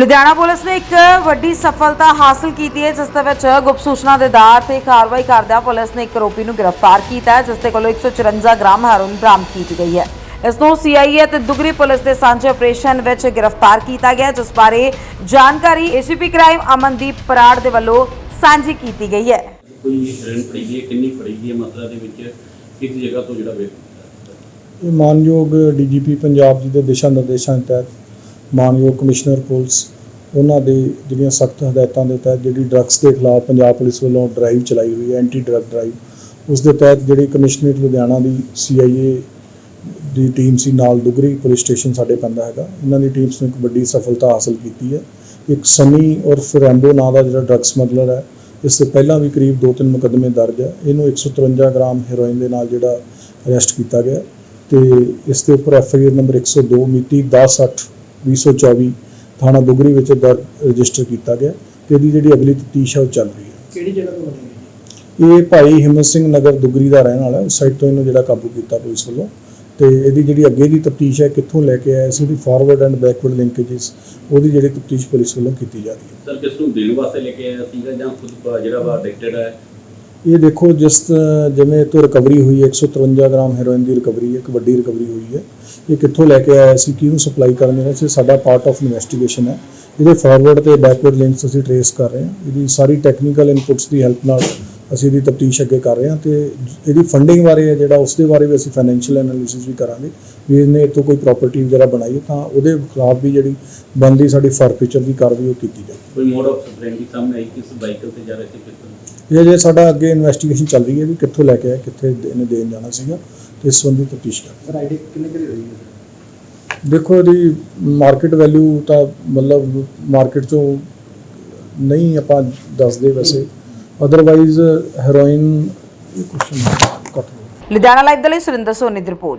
Ludhiana police ਨੇ ਇੱਕ ਵੱਡੀ ਸਫਲਤਾ ਹਾਸਲ ਕੀਤੀ ਹੈ ਜਿਸ ਦੇ ਵਿੱਚ ਗੁਪਤ ਸੂਚਨਾ ਦੇ ਆਧਾਰ ਤੇ ਕਾਰਵਾਈ ਕਰਦਿਆਂ ਪੁਲਿਸ ਨੇ ਇੱਕ ਆਰੋਪੀ ਨੂੰ ਗ੍ਰਿਫਤਾਰ ਕੀਤਾ ਹੈ ਜਿਸ ਦੇ ਕੋਲੋਂ 154 ਗ੍ਰਾਮ ਹੈਰੋਇਨ ਬਰਾਮਦ ਕੀਤੀ ਗਈ ਹੈ। ਇਸ ਨੂੰ ਸੀਆਈਏ ਤੇ ਦੁਗਰੀ ਪੁਲਿਸ ਦੇ ਸਾਂਝੇ ਆਪਰੇਸ਼ਨ ਵਿੱਚ ਗ੍ਰਿਫਤਾਰ ਕੀਤਾ ਗਿਆ ਜਿਸ ਬਾਰੇ ਜਾਣਕਾਰੀ ਏਸੀਪੀ ਕ੍ਰਾਈਮ ਅਮਨਦੀਪ ਪਰਾੜ ਦੇ ਵੱਲੋਂ ਸਾਂਝੀ ਕੀਤੀ ਗਈ ਹੈ। ਕੋਈ ਹਿਰਨ ਫੜੀ ਗਈ ਹੈ? ਕਿੰਨੀ ਫੜੀ ਗਈ ਹੈ? ਮਾਤਰਾ ਦੇ ਵਿੱਚ ਕਿਸ ਜਗ੍ਹਾ ਤੋਂ ਜਿਹੜਾ ਵੇਖ ਇਹ ਮਾਨਯੋਗ ਡੀਜੀਪੀ ਪੰਜਾਬ ਜੀ ਦੇ ਦਿਸ਼ਾ ਨਿਰਦੇਸ਼ਾਂ ਤਹਿਤ ਮਾਨਯੋਗ ਕਮਿਸ਼ਨਰ ਪੁਲਿਸ ਉਹਨਾਂ ਦੇ ਜਿਹੜੀਆਂ ਸਖਤ ਹਦਾਇਤਾਂ ਦੇ ਤਹਿਤ ਜਿਹੜੀ ਡਰੱਗਸ ਦੇ ਖਿਲਾਫ ਪੰਜਾਬ ਪੁਲਿਸ ਵੱਲੋਂ ਡਰਾਈਵ ਚਲਾਈ ਹੋਈ ਹੈ ਐਂਟੀ ਡਰੱਗ ਡਰਾਈਵ ਉਸ ਦੇ ਤਹਿਤ ਜਿਹੜੀ ਕਮਿਸ਼ਨਰੇਟ ਲੁਧਿਆਣਾ ਦੀ ਸੀਆਈਏ ਦੀ ਟੀਮ ਸੀ, ਨਾਲ ਦੁਗਰੀ ਪੁਲਿਸ ਸਟੇਸ਼ਨ ਸਾਡੇ ਪੈਂਦਾ ਹੈਗਾ ਇਹਨਾਂ ਦੀ ਟੀਮਸ ਨੇ ਇੱਕ ਵੱਡੀ ਸਫਲਤਾ ਹਾਸਲ ਕੀਤੀ ਹੈ। ਇੱਕ ਸਨੀ ਔਰ ਫਰੈਂਡੋ ਨਾਂ ਦਾ ਜਿਹੜਾ ਡਰੱਗ ਸਮਗਲਰ ਹੈ, ਇਸ ਤੋਂ ਪਹਿਲਾਂ ਵੀ ਕਰੀਬ ਦੋ ਤਿੰਨ ਮੁਕੱਦਮੇ ਦਰਜ ਹੈ। ਇਹਨੂੰ 153 ਗ੍ਰਾਮ ਹੈਰੋਇਨ ਦੇ ਨਾਲ ਜਿਹੜਾ ਅਰੈਸਟ ਕੀਤਾ ਗਿਆ ਤੇ ਇਸ ਦੇ ਉੱਪਰ ਐਫ ਆਈ ਆਰ ਨੰਬਰ 102 ਮਿਤੀ 10/8/2024 ਥਾਣਾ ਦੁਗਰੀ ਵਿੱਚ ਦਰਜ ਰਜਿਸਟਰ ਕੀਤਾ ਗਿਆ ਤੇ ਇਹਦੀ ਜਿਹੜੀ ਅਗਲੀ ਤਫਤੀਸ਼ ਹੈ ਉਹ ਚੱਲ ਰਹੀ ਹੈ। ਕਿਹੜੀ ਜਗ੍ਹਾ ਤੋਂ ਬਣੀ ਹੈ? ਇਹ ਭਾਈ ਹਿੰਮਤ ਸਿੰਘ ਨਗਰ ਦੁਗਰੀ ਦਾ ਰਹਿਣ ਵਾਲਾ ਹੈ। ਉਸ ਸਾਈਡ ਤੋਂ ਇਹਨੂੰ ਜਿਹੜਾ ਕਾਬੂ ਕੀਤਾ ਪੁਲਿਸ ਵੱਲੋਂ। ਤੇ ਇਹਦੀ ਜਿਹੜੀ ਅੱਗੇ ਦੀ ਤਫਤੀਸ਼ ਹੈ ਕਿੱਥੋਂ ਲੈ ਕੇ ਆਇਆ ਸੀ ਉਹਦੀ ਫਾਰਵਰਡ ਐਂਡ ਬੈਕਵਰਡ ਲਿੰਕੇजेस ਉਹਦੀ ਜਿਹੜੀ ਤਫਤੀਸ਼ ਪੁਲਿਸ ਵੱਲੋਂ ਕੀਤੀ ਜਾ ਰਹੀ ਹੈ। ਸਰ ਕਿਸ ਨੂੰ ਦੇਣ ਵਾਸਤੇ ਲੈ ਕੇ ਆਇਆ ਸੀਗਾ ਜਾਂ ਖੁਦ ਜਿਹੜਾ ਵਾ ਐਡਿਕਟਡ ਹੈ? ਇਹ ਦੇਖੋ, ਜਿਸ ਜਿਵੇਂ ਇਹ ਤੋਂ ਰਿਕਵਰੀ ਹੋਈ ਹੈ 153 ਗ੍ਰਾਮ ਹੈਰੋਇਨ ਦੀ ਰਿਕਵਰੀ ਹੈ, ਇੱਕ ਵੱਡੀ ਰਿਕਵਰੀ ਹੋਈ ਹੈ। ਇਹ ਕਿੱਥੋਂ ਲੈ ਕੇ ਆਇਆ ਸੀ, ਕਿਹਨੂੰ ਸਪਲਾਈ ਕਰਨ ਦੇਣਾ ਸੀ ਸਾਡਾ ਪਾਰਟ ਆਫ ਇਨਵੈਸਟੀਗੇਸ਼ਨ ਹੈ। ਇਹਦੇ ਫਾਰਵਰਡ ਤੇ ਬੈਕਵਰਡ ਲਿੰਕਸ ਅਸੀਂ ਟਰੇਸ ਕਰ ਰਹੇ ਹਾਂ। ਇਹਦੀ ਸਾਰੀ ਟੈਕਨੀਕਲ ਇਨਪੁਟਸ ਦੀ ਹੈਲਪ ਨਾਲ ਅਸੀਂ ਇਹਦੀ ਤਫਤੀਸ਼ ਅੱਗੇ ਕਰ ਰਹੇ ਹਾਂ ਤੇ ਇਹਦੀ ਫੰਡਿੰਗ ਬਾਰੇ ਹੈ ਜਿਹੜਾ ਉਸ ਦੇ ਬਾਰੇ ਵੀ ਅਸੀਂ ਫਾਈਨੈਂਸ਼ੀਅਲ ਐਨਾਲਿਸਿਸ ਵੀ ਕਰਾਂਗੇ। ਵੀ ਇਹਨੇ ਇਹ ਤੋਂ ਕੋਈ ਪ੍ਰਾਪਰਟੀ ਵਗੈਰਾ ਬਣਾਈ ਹੈ, ਤਾਂ ਉਹਦੇ ਖਿਲਾਫ ਵੀ ਜਿਹੜੀ ਬਣਦੀ ਸਾਡੀ ਫਾਰਫੀਚਰ ਦੀ ਕਾਰਵਾਈ ਉਹ ਕੀਤੀ ਜਾਵੇ ਕੋਈ ਮੋਡ ਆਫ ਸਪਰੈਂਡੀ ਸਾਹਮਣੇ ਆਈ ਕਿਸ ਵਾਹੀਕਲ ਤੇ ਜਾ ਰਹੇ ਸੀ ਇਹ ਜੇ ਸਾਡਾ ਅੱਗੇ ਇਨਵੈਸਟੀਗੇਸ਼ਨ ਚੱਲ ਰਹੀ ਹੈ ਵੀ ਕਿੱਥੋਂ ਲੈ ਕੇ ਆਇਆ ਕਿੱਥੇ ਇਹਨੇ ਦੇਣ ਜਾਣਾ ਸੀਗਾ ਤੇ ਇਸ ਸੰਬੰਧੀ ਤਫਤੀਸ਼ ਕਰ ਸਰ ਆਈਡੀ ਕਿੰਨੇ ਕਿਹੜੀ ਹੋਈ ਹੈ? ਦੇਖੋ ਇਹਦੀ ਮਾਰਕੀਟ ਵੈਲਿਊ ਤਾਂ ਮਤਲਬ ਮਾਰਕੀਟ ਚੋਂ ਨਹੀਂ ਆਪਾਂ ਦੱਸਦੇ ਵੈਸੇ। ਅਦਰਵਾਈਜ਼ ਹੈਰੋਇਨ ਇਹ ਕੁਐਸਚਨ ਕੱਟ ਲੁਧਿਆਣਾ ਲਾਈਵ ਦੇ ਲਈ ਸੁਰਿੰਦਰ ਸੋਨੀ ਦੀ ਰਿਪੋਰਟ।